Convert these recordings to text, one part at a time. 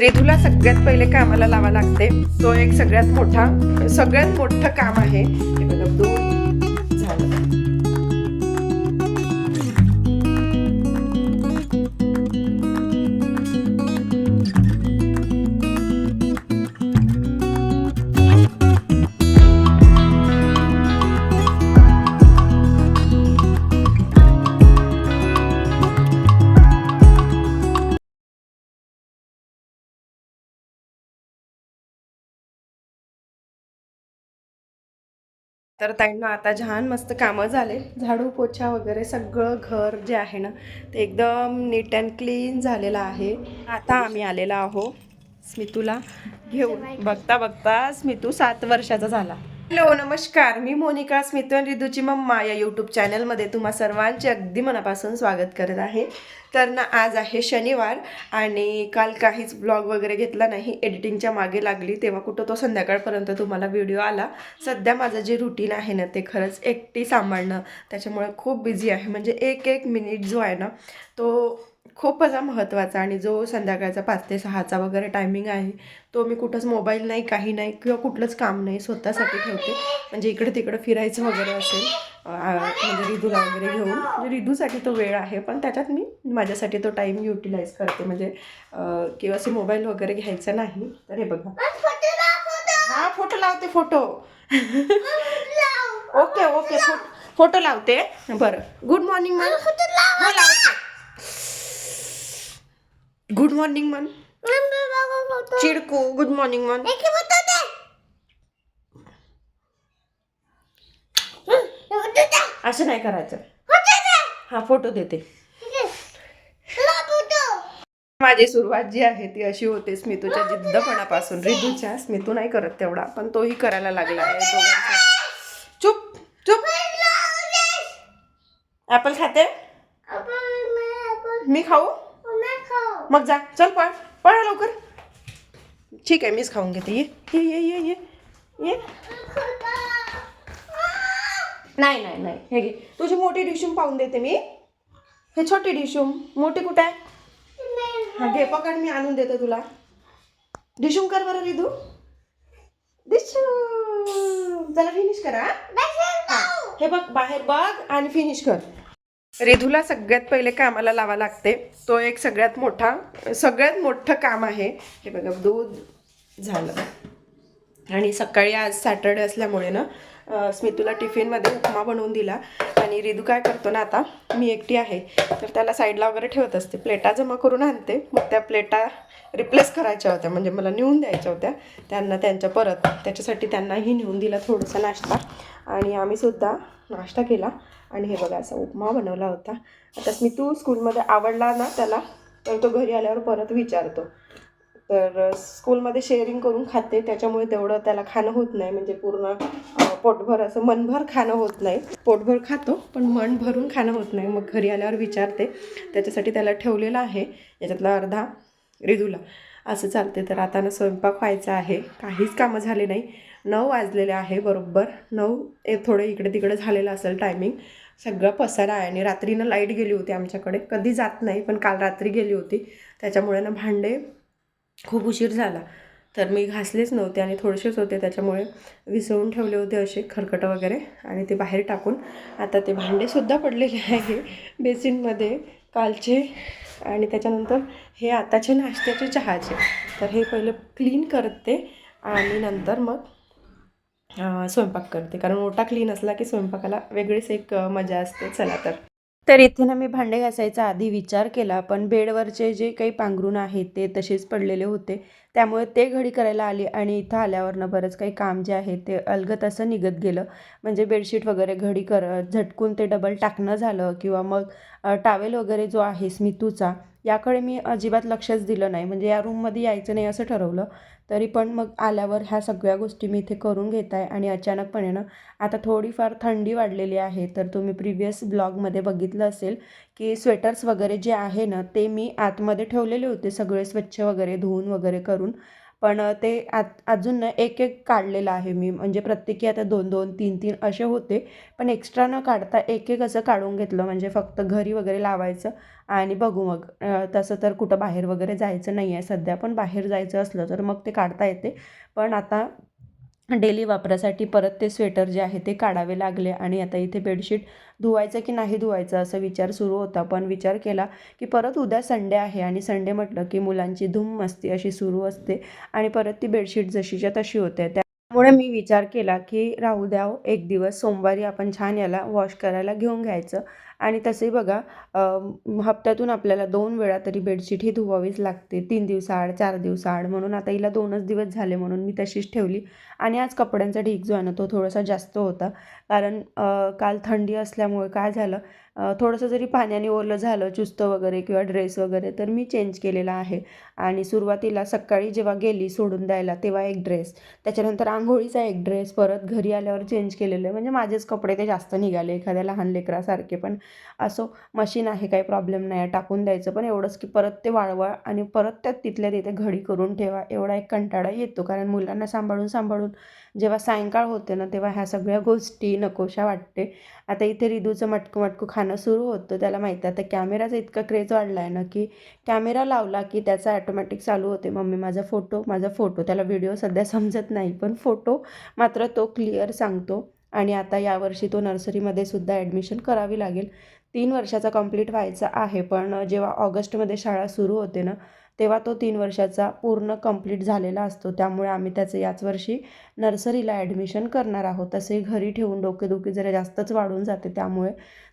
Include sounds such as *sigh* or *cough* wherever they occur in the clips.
रेधूला सगळ्यात पहिले कामाला लावा लागते. तो एक सगळ्यात मोठा सगळ्यात मोठं काम आहे. हे बघा दूध तर त्यांना आता छान मस्त कामं झाले. झाडू पोछा वगैरे सगळं घर जे आहे ना ते एकदम नीट अँड क्लीन झालेलं आहे. आता आम्ही आलेलो आहो स्मितूला घेऊन. बघता बघता स्मितू सात वर्षाचा झाला. हॅलो नमस्कार. मी मोनिका स्मित आणि मम्मा या यूट्यूब चॅनलमध्ये तुम्हा सर्वांचे अगदी मनापासून स्वागत करत आहे. तर ना आज आहे शनिवार आणि काल काहीच ब्लॉग वगैरे घेतला नाही. एडिटिंगच्या मागे लागली तेव्हा कुठं तो संध्याकाळपर्यंत तुम्हाला व्हिडिओ आला. सध्या माझं जे रुटीन आहे ना ते खरंच एकटी सांभाळणं त्याच्यामुळे खूप बिझी आहे. म्हणजे एक एक मिनिट जो आहे ना तो खूप असा महत्त्वाचा आणि जो संध्याकाळचा पाच ते सहाचा वगैरे टायमिंग आहे तो मी कुठंच मोबाईल नाही काही नाही किंवा कुठलंच काम नाही स्वतःसाठी ठेवते. म्हणजे इकडे तिकडे फिरायचं वगैरे असेल म्हणजे रिदूला वगैरे घेऊन. म्हणजे रिदूसाठी तो वेळ आहे पण त्याच्यात मी माझ्यासाठी तो टाईम युटिलाइज करते. म्हणजे किंवा असे मोबाईल वगैरे घ्यायचा नाही तर हे बघा. हा फोटो लावते फोटो ओके ओके फो फोटो लावते. बरं. गुड मॉर्निंग मॅम हो लावते. गुड मॉर्निंग मॅम चिडकू गुड मॉर्निंग मॅम असं नाही करायचं. हा फोटो देते. माझी सुरुवात जी आहे ती अशी होते स्मितूच्या जिद्दपणापासून. रिदूच्या स्मितू नाही करत तेवढा पण तोही करायला लागला आहे चुप चुप. ऍपल खाते? मी खाऊ? मग जा. चल पळ. पळा लवकर. ठीक आहे मीच खाऊन घेते. ये. ये ये ये ये. ये. नाही नाही नाही. हे घे. तुझी मोठी डिशूम पाहून देते मी. हे छोटी डिशूम. मोठी कुठे आहे? हा घे पकड मी आणून देते तुला. डिशूम कर बरं रिदू. डिशूम. चला फिनिश करा हा. हे बघ बाहेर बघ आणि फिनिश कर. रेधूला सगळ्यात पहिले कामाला लावा लागते. तो एक सगळ्यात मोठा सगळ्यात मोठं काम आहे. हे बघा दूध झालं. आणि सकाळी आज सॅटर्डे असल्यामुळे ना स्मितूला टिफिनमध्ये उपमा बनवून दिला. आणि रिदू काय करतो ना आता मी एकटी आहे. तर त्याला साईडला वगैरे ठेवत असते. प्लेटा जमा करून आणते. मग त्या प्लेटा रिप्लेस करायच्या होत्या. म्हणजे मला नेऊन द्यायच्या होत्या. त्यांना त्यांच्या परत त्याच्यासाठी त्यांनाही नेऊन दिला थोडासा नाश्ता. आणि आम्हीसुद्धा नाश्ता केला. आणि हे बघा असा उपमा बनवला होता. आता स्मितू स्कूलमध्ये आवडला ना त्याला तर तो घरी आल्यावर परत विचारतो. तर स्कूलमध्ये शेअरिंग करून खाते त्याच्यामुळे तेवढं त्याला खाणं होत नाही. म्हणजे पूर्ण पोटभर असं मनभर खाणं होत नाही. पोटभर खातो पण मन भरून खाणं होत नाही. मग घरी आल्यावर विचारते. त्याच्यासाठी त्याला ठेवलेलं आहे. याच्यातला अर्धा रिदूला. असं चालते तर आता ना स्वयंपाक व्हायचा आहे. काहीच कामं झाले नाही. नऊ वाजलेले आहे बरोबर. नऊ ए थोडं इकडे तिकडे झालेलं असेल टायमिंग सगळं पसारा आहे आणि रात्रीनं लाइट गेली होती आमच्याकडे. कधी जात नाही पण काल रात्री गेली होती. त्याच्यामुळे ना भांडे खूप उशीर झाला. तर मी घासलेच नव्हते आणि थोडेसेच होते. त्याच्यामुळे विसळून ठेवले होते असे खरकटं वगैरे आणि ते बाहेर टाकून. आता ते भांडेसुद्धा पडलेले आहे बेसिनमध्ये कालचे आणि त्याच्यानंतर हे आताचे नाश्त्याचे चहाचे. तर हे पहिले क्लीन करते आणि नंतर मग स्वयंपाक करते. कारण ओटा क्लीन असला की स्वयंपाकाला वेगळीच एक मजा असते. चला तर. तर इथे ना मी भांडे घासायचा आधी विचार केला पण बेडवरचे जे काही पांघरूण आहेत ते तसेच पडलेले होते. त्यामुळे ते घडी करायला आली आणि इथं आल्यावरनं बरंच काही काम जे आहे ते अलगत असं निघत गेलं. म्हणजे बेडशीट वगैरे घडी कर झटकून ते डबल टाकणं झालं किंवा मग टावेल वगैरे जो आहे स्मितूचा याकडे मी अजिबात लक्षच दिलं नाही. म्हणजे या रूममध्ये यायचं नाही असं ठरवलं. तरी पण मग आल्यावर ह्या सगळ्या गोष्टी मी इथे करून घेत आहे आणि अचानकपणे ना आता थोडीफार थंडी वाढलेली आहे. तर तुम्ही प्रिव्हियस ब्लॉगमध्ये बघितलं असेल की स्वेटर्स वगैरे जे आहे ना ते मी आतमध्ये ठेवलेले होते सगळे स्वच्छ वगैरे धुवून वगैरे करून. पण ते आत अजून ना एक एक काढलेलं आहे मी. म्हणजे प्रत्येकी आता दोन दोन तीन तीन असे होते. पण एक्स्ट्रा न काढता एक एक असं काढून घेतलं. म्हणजे फक्त घरी वगैरे लावायचं आणि बघू मग. तसं तर कुठं बाहेर वगैरे जायचं नाही आहे. सध्या पण बाहेर जायचं असलं तर मग ते काढता येते. पण आता डेली वापरासाठी परत ते स्वेटर जे आहे ते काढावे लागले आणि आता इथे बेडशीट धुवायचं की नाही धुवायचं असा विचार सुरू होता. पण विचार केला की परत उद्या संडे आहे आणि संडे म्हटलं की मुलांची धूम मस्ती अशी सुरू असते आणि परत ती बेडशीट जशीच्या तशी होते. त्यामुळे मी विचार केला की राहू द्याव हो, एक दिवस सोमवारी आपण छान याला वॉश करायला घेऊन घ्यायचं. आणि तसंही बघा हप्त्यातून आपल्याला दोन वेळा तरी बेडशीट ही धुवावीच लागते. तीन दिवसाआड चार दिवसाआड म्हणून आता हिला दोनच दिवस झाले म्हणून मी तशीच ठेवली. आणि आज कपड्यांचा ढीक जो आहे ना तो थोडासा जास्त होता. कारण काल थंडी असल्यामुळे काय झालं थोडंसं जरी पाण्याने ओरलं झालं चुस्त वगैरे किंवा ड्रेस वगैरे तर मी चेंज केलेला आहे. आणि सुरुवातीला सकाळी जेव्हा गेली सोडून द्यायला तेव्हा एक ड्रेस. त्याच्यानंतर आंघोळीचा एक ड्रेस परत घरी आल्यावर चेंज केलेलं आहे. म्हणजे माझेच कपडे ते जास्त निघाले एखाद्या लहान लेकरासारखे. पण असो मशीन आहे काही प्रॉब्लेम नाही आहे टाकून द्यायचं. पण एवढंच की परत ते वाळवा आणि परत त्यात तिथल्या तिथे घडी करून ठेवा. एवढा एक कंटाळा येतो. कारण मुलांना सांभाळून सांभाळून जेव्हा सायंकाळ होते ना तेव्हा ह्या सगळ्या गोष्टी नकोशा वाटते. आता इथे रिदूचं मटकू मटकू खाणं सुरू होतं. त्याला माहिती आहे आता कॅमेराचा इतका क्रेज वाढला आहे ना की कॅमेरा लावला की त्याचा ॲटोमॅटिक चालू होते. मम्मी माझा फोटो माझा फोटो त्याला व्हिडिओ सध्या समजत नाही पण फोटो मात्र तो क्लिअर सांगतो. आणि आता यावर्षी तो नर्सरीमध्ये सुद्धा ॲडमिशन करावी लागेल. तीन वर्षाचा कंप्लीट व्हायचा आहे पण जेव्हा ऑगस्टमध्ये शाळा सुरू होते ना तेव्हा तो तीन वर्षाचा पूर्ण कंप्लीट झालेला असतो. त्यामुळे आम्ही त्याचं याच वर्षी नर्सरीला ॲडमिशन करणार आहोत. तसे घरी ठेवून डोकेदुखी जरा जास्तच वाढून जाते. त्यामुळे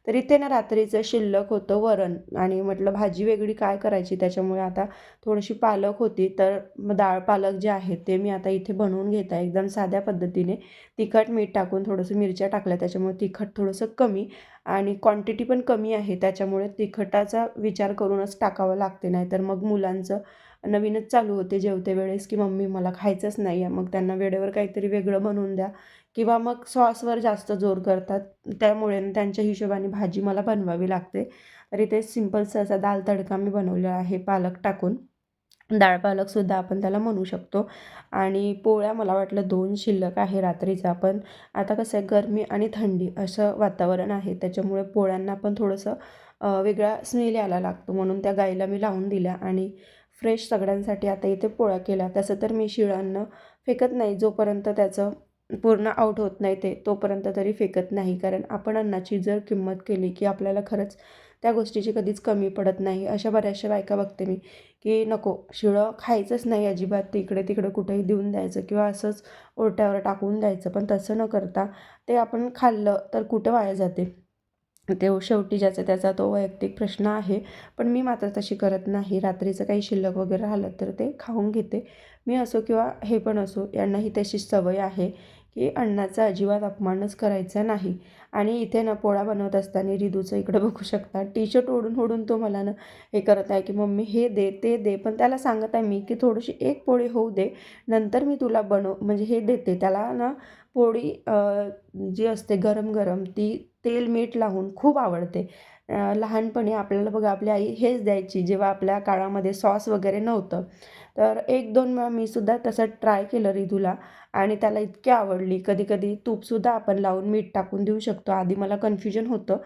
तर इथे ना रात्रीचं शिल्लक होतं वरण आणि म्हटलं भाजी वेगळी काय करायची? त्याच्यामुळे आता थोडीशी पालक होती. तर डाळ पालक जे आहे ते मी आता इथे बनवून घेत आहे. एकदम साध्या पद्धतीने तिखट मीठ टाकून थोडंसं मिरच्या टाकल्या. त्याच्यामुळे तिखट थोडंसं कमी आणि क्वांटिटी पण कमी आहे. त्याच्यामुळे तिखटाचा विचार करूनच टाकावं लागते. नाही तर मग मुलांचं नवीनच चालू होते. जेवते वेळेस की मम्मी मला खायचंच नाही आहे मग त्यांना वेळेवर काहीतरी वेगळं बनवून द्या. किंवा मग सॉसवर जास्त जोर करतात. त्यामुळे त्यांच्या हिशोबाने भाजी मला बनवावी लागते. तर इथे सिम्पलचा असा दाल तडका मी बनवलेला आहे पालक टाकून. डाळ पालकसुद्धा आपण त्याला म्हणू शकतो. आणि पोळ्या मला वाटलं दोन शिल्लक आहे रात्रीचा पण आता कसं आहे गरमी आणि थंडी असं वातावरण आहे. त्याच्यामुळे पोळ्यांना पण थोडंसं वेगळा स्मेल यायला लागतो. म्हणून त्या गाईला मी लावून दिल्या आणि फ्रेश सगळ्यांसाठी आता इथे पोळ्या केल्या. तसं तर मी शिळांना फेकत नाही. जोपर्यंत त्याचं पूर्ण आऊट होत नाही ते तोपर्यंत तरी फेकत नाही. कारण आपण अन्नाची जर किंमत केली की आपल्याला खरंच त्या गोष्टीची कधीच कमी पडत नाही. अशा बऱ्याचशा बायका बघते मी की नको शिळं खायचंच नाही अजिबात. इकडे तिकडे कुठेही देऊन द्यायचं किंवा असंच ओरट्यावर टाकून द्यायचं पण तसं न करता ते आपण खाल्लं तर कुठं वाया जाते? ते शेवटी ज्याचा त्याचा तो वैयक्तिक प्रश्न आहे. पण मी मात्र तशी करत नाही. रात्रीचं काही शिल्लक वगैरे राहिलं तर ते खाऊन घेते. मी असो किंवा हे पण असो यांनाही तशीच सवय आहे की अन्नाचा अजिबात अपमानच करायचा नाही. आणि इथे ना पोळा बनवत असताना रिदूचं इकडं बघू शकता. टी शर्ट ओढून ओढून तो मला ना हे करत आहे की मम्मी हे दे ते दे. पण त्याला सांगत आहे मी की थोडीशी एक पोळी होऊ दे. नंतर मी तुला बनव म्हणजे हे देते. त्याला ना पोळी जी असते गरम गरम ती तेल मीठ लावून खूप आवडते. लहानपणी आपल्याला बघा आपली आई हेच द्यायची जेव्हा आपल्या काळामध्ये सॉस वगैरे नव्हतं. तर एक दोन वेळा मी सुद्धा तसं ट्राय केलं रिधूला आणि त्याला इतकी आवडली. कधी कधी तूपसुद्धा आपण लावून मीठ टाकून देऊ शकतो. आधी मला कन्फ्युजन होतं.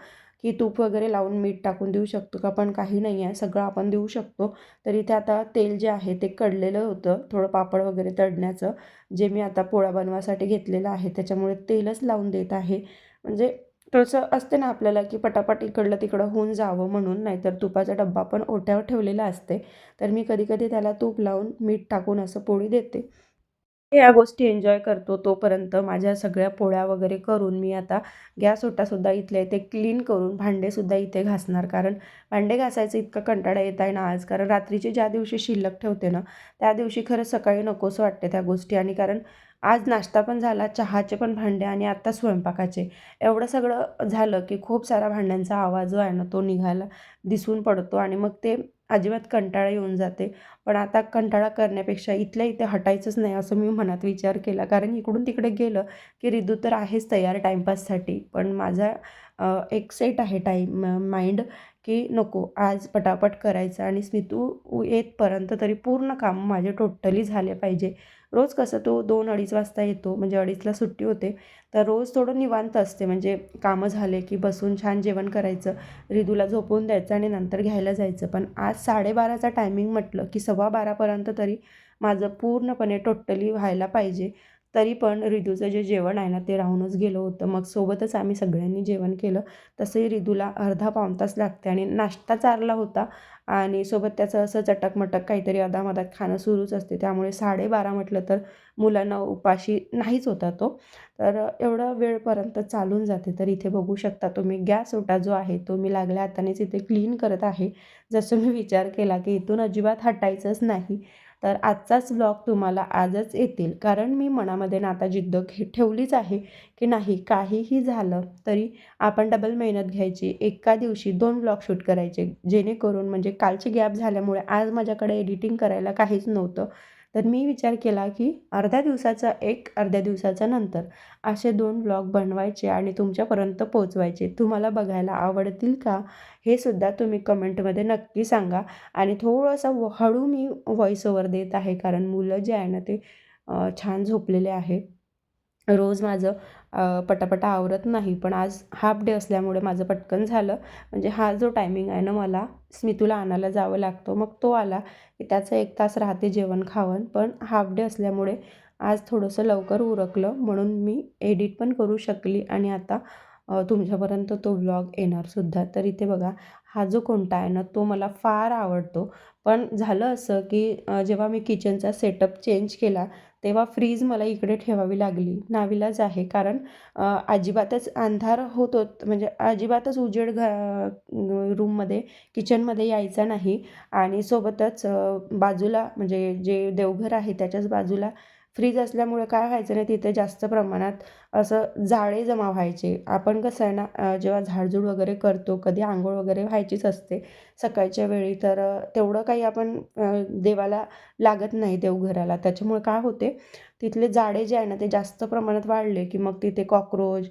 की तूप वगैरे लावून मीठ टाकून देऊ शकतो का? पण काही नाही आहे. सगळं आपण देऊ शकतो. तर इथे आता तेल जे आहे ते कडलेलं होतं. थोडं पापड वगैरे तळण्याचं. जे मी आता पोळा बनवासाठी घेतलेलं आहे. त्याच्यामुळे तेलच लावून देत आहे. म्हणजे थोडंसं असते ना आपल्याला की पटापट इकडलं तिकडं होऊन जावं म्हणून. नाहीतर तुपाचा डब्बा पण ओट्यावर ठेवलेला असते. तर मी कधीकधी त्याला तूप लावून मीठ टाकून असं पोळी देते. या गोष्टी एन्जॉय करतो तोपर्यंत माझ्या सगळ्या पोळ्या वगैरे करून मी आता गॅस ओटासुद्धा इथले ते क्लीन करून भांडेसुद्धा इथे घासणार. कारण भांडे घासायचं इतकं कंटाळा येत आहे ना आज. कारण रात्रीची ज्या दिवशी शिल्लक ठेवते ना त्या दिवशी खरंच सकाळी नकोसं वाटते त्या गोष्टी. आणि कारण आज नाश्ता पण झाला चहाचे पण भांडे आणि आत्ता स्वयंपाकाचे. एवढं सगळं झालं की खूप साऱ्या भांड्यांचा आवाज जो आहे ना तो निघायला दिसून पडतो. आणि मग ते अजिबात कंटाळा येऊन जाते. पण आता कंटाळा करण्यापेक्षा इथल्या इथे हटायचंच नाही असं मी मनात विचार केला. कारण इकडून तिकडे गेलं की रिदू तर आहेच तयार टाईमपाससाठी पण माझा एक सेट आहे टाईम माइंड. की नको आज पटापट करायचं आणि स्मितू येतपर्यंत तरी पूर्ण काम माझे टोटली झाले पाहिजे. रोज कसं तो दोन अडीच वाजता येतो म्हणजे अडीचला सुट्टी होते तर रोज थोडं निवांत असते. म्हणजे कामं झाले की बसून छान जेवण करायचं रिदूला झोपवून द्यायचं आणि नंतर घ्यायला जायचं. पण आज साडेबाराचा टायमिंग म्हटलं की सव्वा बारापर्यंत तरी माझं पूर्णपणे टोटली व्हायला पाहिजे. तरी पण रिदूचं जे जेवण आहे ना ते राहूनच गेलं होतं. मग सोबतच आम्ही सगळ्यांनी जेवण केलं. तसंही रिदूला अर्धा पाऊण तास लागते आणि नाश्ता चारला होता आणि सोबत त्याचं असं चटकमटक काहीतरी अदामदात खाणं सुरूच असते. त्यामुळे साडेबारा म्हटलं तर मुलांना उपाशी नाहीच होता तो. तर एवढं वेळपर्यंत चालून जाते. तर इथे बघू शकता तुम्ही गॅस ओटा जो आहे तो मी लागल्या हातानेच इथे क्लीन करत आहे. जसं मी विचार केला की इथून अजिबात हटायचंच नाही. तर आजचाच ब्लॉग तुम्हाला आजच येतील. कारण मी मनामध्ये नाता जिद्द घे ठेवलीच आहे की नाही काहीही झालं तरी आपण डबल मेहनत घ्यायची. एका दिवशी दोन ब्लॉग शूट करायचे. जेणेकरून म्हणजे कालची गॅप झाल्यामुळे आज माझ्याकडे एडिटिंग करायला काहीच नव्हतं. तर मी विचार केला की अर्ध्या दिवसाचा एक अर्ध्या दिवसाचा नंतर असे दोन ब्लॉग बनवायचे आणि तुमच्यापर्यंत पोचवायचे तुम्हाला बघायला आवडतील का? हे सुद्धा तुम्ही कमेंटमध्ये नक्की सांगा. आणि थोडंसं व- हळू मी व्हॉइस ओवर देत आहे कारण मुलं जे आहे ना ते छान झोपलेले आहे रोज माझं पटापटा आवरत नाही. पण आज हाफ डे असल्यामुळे माझं पटकन झालं. म्हणजे हा जो टायमिंग आहे ना मला स्मितूला आणायला जावं लागतो. मग तो आला की त्याचं एक तास राहते जेवण खावण. पण हाफ डे असल्यामुळे आज थोडंसं लवकर उरकलं म्हणून मी एडिट पण करू शकली. आणि आता तुमच्यापर्यंत तो व्लॉग येणारसुद्धा. तर इथे बघा हा जो कोणता आहे ना तो मला फार आवडतो. पण झालं असं की जेव्हा मी किचनचा सेटअप चेंज केला तेव्हा फ्रीज मला इकडे ठेवावी लागली. नाविलाज आहे. कारण अजिबातच अंधार होत म्हणजे अजिबातच उजेड घ रूममध्ये किचनमध्ये यायचा नाही. आणि सोबतच बाजूला म्हणजे जे देवघर आहे त्याच्याच बाजूला फ्रीज असल्यामुळे काय व्हायचं नाही तिथे जास्त प्रमाणात असं जाळे जमा व्हायचे. आपण कसं आहे ना जेव्हा झाडझूड वगैरे करतो कधी आंघोळ वगैरे व्हायचीच असते. सकाळच्या वेळी तर तेवढं काही आपण देवाला लागत नाही देवघराला त्याच्यामुळे काय होते तिथले जाळे जे आहे ना ते जास्त प्रमाणात वाढले की मग तिथे कॉक्रोच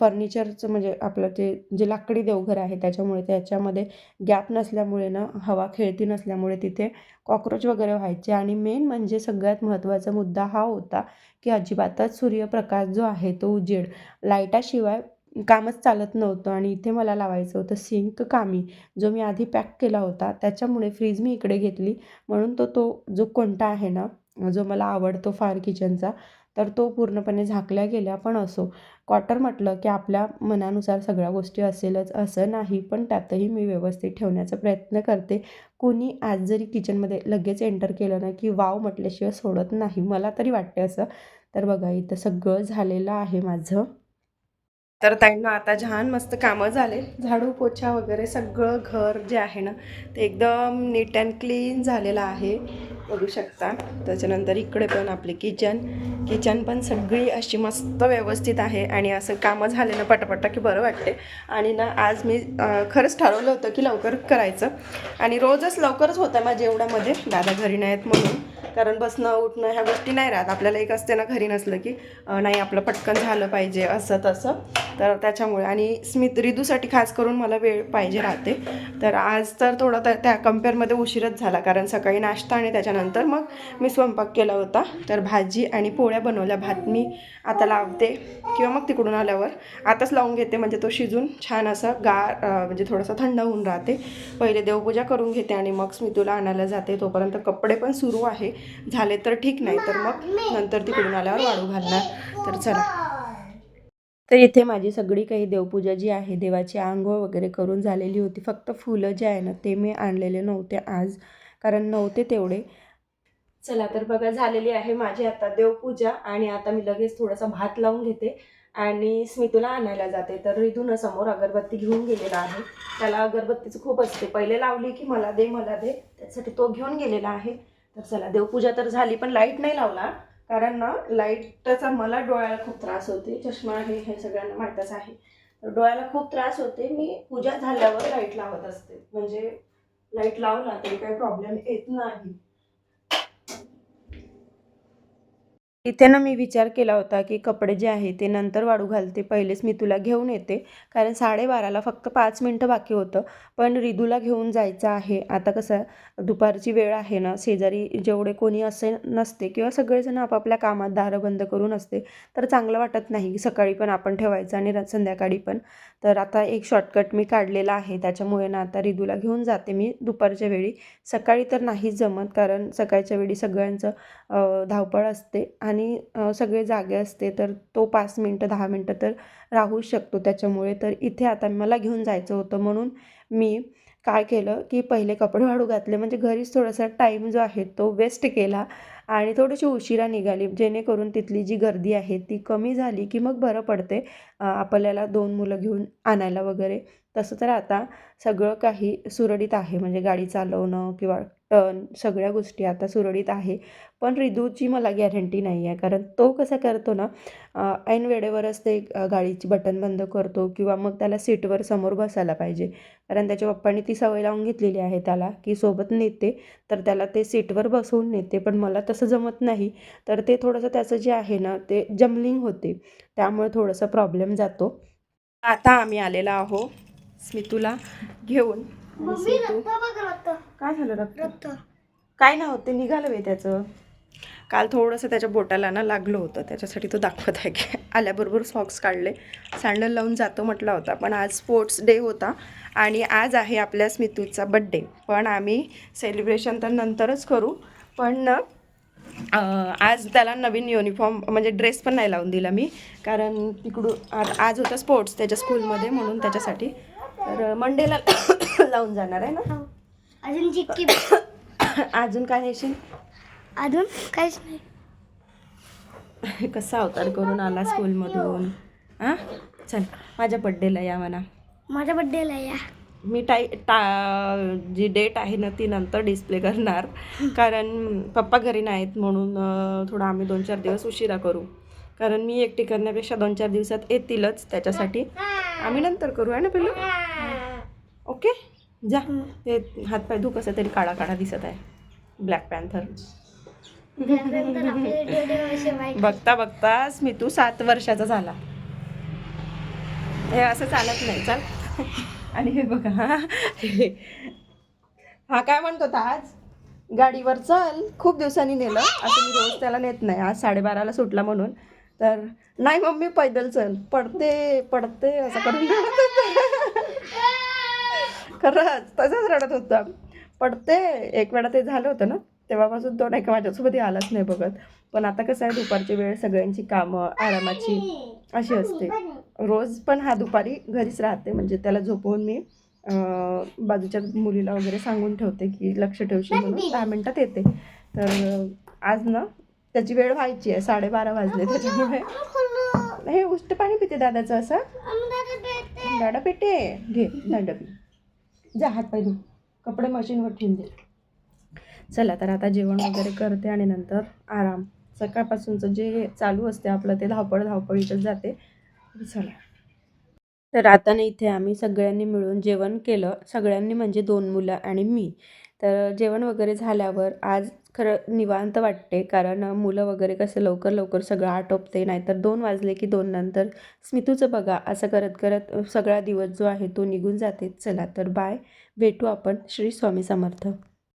फर्निचरचं म्हणजे आपलं ते जे लाकडी देवघर आहे त्याच्यामुळे त्याच्यामध्ये गॅप नसल्यामुळे ना हवा खेळती नसल्यामुळे तिथे कॉक्रोच वगैरे व्हायचे. आणि मेन म्हणजे सगळ्यात महत्त्वाचा मुद्दा हा होता की अजिबातच सूर्यप्रकाश जो आहे तो उजेड. लाईटाशिवाय कामच चालत नव्हतं आणि इथे मला लावायचं होतं सिंक कामी जो मी आधी पॅक केला होता. त्याच्यामुळे फ्रीज मी इकडे घेतली. म्हणून तो तो जो कोणता आहे ना जो मला आवडतो फार किचनचा तर तो पूर्णपणे झाकल्या गेल्या पण असो. क्वार्टर म्हटलं की आपल्या मनानुसार सगळ्या गोष्टी असेलच असं नाही पण त्यातही मी व्यवस्थित ठेवण्याचा प्रयत्न करते. कोणी आज जरी किचनमध्ये लगेच एंटर केलं ना की वाव म्हटल्याशिवाय सोडत नाही. मला तरी वाटते असं. तर बघा इथं सगळं झालेलं आहे माझं. तर ताईंना आता छान मस्त कामं झाले. झाडू पोछा वगैरे सगळं घर जे आहे ना ते एकदम नीट अँड क्लीन झालेलं आहे. बघू शकता. त्याच्यानंतर इकडे पण आपले किचन. किचन पण सगळी अशी मस्त व्यवस्थित आहे आणि असं कामं झाले ना पटापटा की बरं वाटते. आणि ना आज मी खरंच ठरवलं होतं की लवकर करायचं. आणि रोजच लवकरच होतं माझ्या एवढ्यामध्ये. दादा घरी नाहीत म्हणून. कारण बसणं उठणं ह्या गोष्टी नाही राहत. आपल्याला एक असते ना घरी नसलं की नाही आपलं पटकन झालं पाहिजे असं तसं. तर त्याच्यामुळे आणि स्मित रिदूसाठी खास करून मला वेळ पाहिजे राहते. तर आज तर थोडा त्या त्या कम्पेअरमध्ये उशीरच झाला कारण सकाळी नाश्ता आणि त्याच्यानंतर मग मी स्वयंपाक केला होता. तर भाजी आणि पोळ्या बनवल्या भात मी आता लावते. किंवा मग तिकडून आल्यावर आताच लावून घेते म्हणजे तो शिजून छान असा गार म्हणजे थोडासा थंड होऊन राहते. पहिले देवपूजा करून घेते आणि मग स्मितूला आणायला जाते. तोपर्यंत कपडे पण सुरू आहे. झाले तर ठीक नाही तर मग नंतर तिकडून आल्यावर वाळू घालणार. तर चला. तर इथे माझी सगळी काही देवपूजा जी आहे देवाची आंघोळ वगैरे करून झालेली होती. फक्त फुलं जे आहे ना ते मी आणलेले नव्हते आज कारण नव्हते तेवढे. चला तर बघा झालेली आहे माझी आता देवपूजा आणि आता मी लगेच थोडासा भात लावून घेते आणि स्मितूला आणायला जाते. तर रिधून समोर अगरबत्ती घेऊन गेलेला आहे. त्याला अगरबत्तीचं खूप असते. पहिले लावली की मला दे मला दे. त्यासाठी तो घेऊन गेलेला आहे. तर चला देवपूजा तर झाली पण लाइट नाही लावला. कारण ना लाईटचा मला डोळ्याला खूप त्रास होते. चष्मा हे हे सगळ्यांना माहीतच आहे. तर डोळ्याला खूप त्रास होते. मी पूजा झाल्यावर लाइट लावत असते. म्हणजे लाइट लावला तरी काही प्रॉब्लेम येत नाही. इथे ना मी विचार केला होता की कपडे जे आहे ते नंतर वाळू घालते पहिलेच मी तुला घेऊन येते. कारण साडेबाराला फक्त पाच मिनटं बाकी होतं. पण रिदूला घेऊन जायचं आहे. आता कसं दुपारची वेळ आहे ना शेजारी जेवढे कोणी असे नसते किंवा सगळेजण आपापल्या कामात दारं बंद करून असते तर चांगलं वाटत नाही. सकाळी पण आपण ठेवायचं आणि संध्याकाळी पण. तर आता एक शॉर्टकट मी काढलेला आहे. त्याच्यामुळे ना आता रिदूला घेऊन जाते मी दुपारच्या वेळी. सकाळी तर नाहीच जमत कारण सकाळच्या वेळी सगळ्यांचं धावपळ असते आणि सगळे जागे असते तर तो पाच मिनटं दहा मिनटं तर राहूच शकतो त्याच्यामुळे. तर इथे आता मला घेऊन जायचं होतं म्हणून मी काय केलं की पहिले कपडे वाळू घातले. म्हणजे घरीच थोडासा टाईम जो आहे तो वेस्ट केला आणि थोडीशी उशिरा निघाली. जेणेकरून तिथली जी गर्दी आहे ती कमी झाली की मग बरं पडते आपल्याला दोन मुलं घेऊन आणायला वगैरे. तसं तर आता सगळं काही सुरळीत आहे. म्हणजे गाडी चालवणं किंवा टर्न सगळ्या गोष्टी आता सुरळीत आहे. पण रिदूची मला गॅरंटी नाही आहे. कारण तो कसा करतो ना ऐन वेळेवरच ते गाडीची बटन बंद करतो किंवा मग त्याला सीटवर समोर बसायला पाहिजे. कारण त्याच्या पप्पांनी ती सवय लावून घेतलेली आहे त्याला की सोबत नेते तर त्याला ते सीटवर बसवून नेते. पण मला तसं जमत नाही. तर ते थोडंसं त्याचं जे आहे ना ते जमलिंग होते. त्यामुळे थोडंसं प्रॉब्लेम जातो. आता आम्ही आलेला आहो स्मितूला घेऊन. मम्मी रक्त बघ रक्त. काय झालं रक्त? रक्त. काय ना होते निघालं वे त्याचं. काल थोडंसं त्याच्या बोटाला ना लागलं होतं त्याच्यासाठी तो दाखवत आहे की आल्याबरोबर सॉक्स काढले. सँडल लावून जातो म्हटला होता पण आज स्पोर्ट्स डे होता आणि आज आहे आपल्या स्मितूचा बड्डे पण आम्ही सेलिब्रेशन तर नंतरच करू पण ना अं, आज त्याला नवीन युनिफॉर्म म्हणजे ड्रेस पण नाही लावून दिला मी कारण तिकडून आज आज होता स्पोर्ट्स त्याच्या स्कूलमध्ये म्हणून त्याच्यासाठी. तर मंडेला *laughs* लावून जाणार आहे ना? अजून चिक्की *coughs* अजून काय नेशील अजून काहीच नाही. *laughs* कसा अवतार करून आला स्कूलमधून? हां चल माझ्या बड्डेला या म्हणा. माझ्या बड्डेला या. मी टाई टा जी डेट आहे ना ती नंतर डिस्प्ले करणार. *laughs* कारण पप्पा घरी नाहीत म्हणून थोडं आम्ही दोन चार दिवस उशिरा करू. कारण मी एकटी करण्यापेक्षा दोन चार दिवसात येतीलच त्याच्यासाठी. आम्ही नंतर करू आहे ना पिल्लू? ओके? जा. ते हातपाय धू कसं तरी काळा काळा दिसत आहे. ब्लॅक पॅन्थर *laughs* बघता बघता स्मितू सात वर्षाचा झाला. हे असं चालत नाही चाल. आणि हे बघा. हा काय म्हणतो होता आज? गाडीवर चल. खूप दिवसांनी नेलं. असं मी रोज त्याला नेत नाही. आज साडेबाराला सुटला म्हणून. तर नाही मम्मी पैदल चल. पडते पडते असं करून. खरंच तसंच रडत होता. पडते एक वेळा ते झालं होतं ना तेव्हापासून तो नाही का माझ्यासोबत आलाच नाही बघत. पण आता कसं आहे दुपारची वेळ सगळ्यांची कामं आरामाची अशी असते. रोज पण हा दुपारी घरीच राहते म्हणजे त्याला झोपवून मी बाजूच्या मुलीला वगैरे सांगून ठेवते की लक्ष ठेवशील म्हणून दहा मिनटात येते. तर आज ना त्याची वेळ व्हायची आहे साडेबारा वाजले त्याच्यामुळे. हे उष्ट पाणी पिते दादाचं असं? दाडा पेटे घे दांडा पी. जा हात पाय कपडे मशीनवर ठेवून दे. चला तर आता जेवण वगैरे करते आणि नंतर आराम. सकाळपासूनचं जे चालू असते आपलं ते धावपळ धावपळीतच जाते. चला. तर आता ना इथे आम्ही सगळ्यांनी मिळून जेवण केलं. सगळ्यांनी म्हणजे दोन मुलं आणि मी. तर जेवण वगैरे झाल्यावर आज खरं निवांत वाटते. कारण मुलं वगैरे कसं लवकर लवकर सगळं आटोपते. नाहीतर दोन वाजले की दोन नंतर स्मितूचं बघा असं करत करत सगळा दिवस जो आहे तो निघून जाते. चला तर बाय. भेटू आपण श्री स्वामी समर्थ.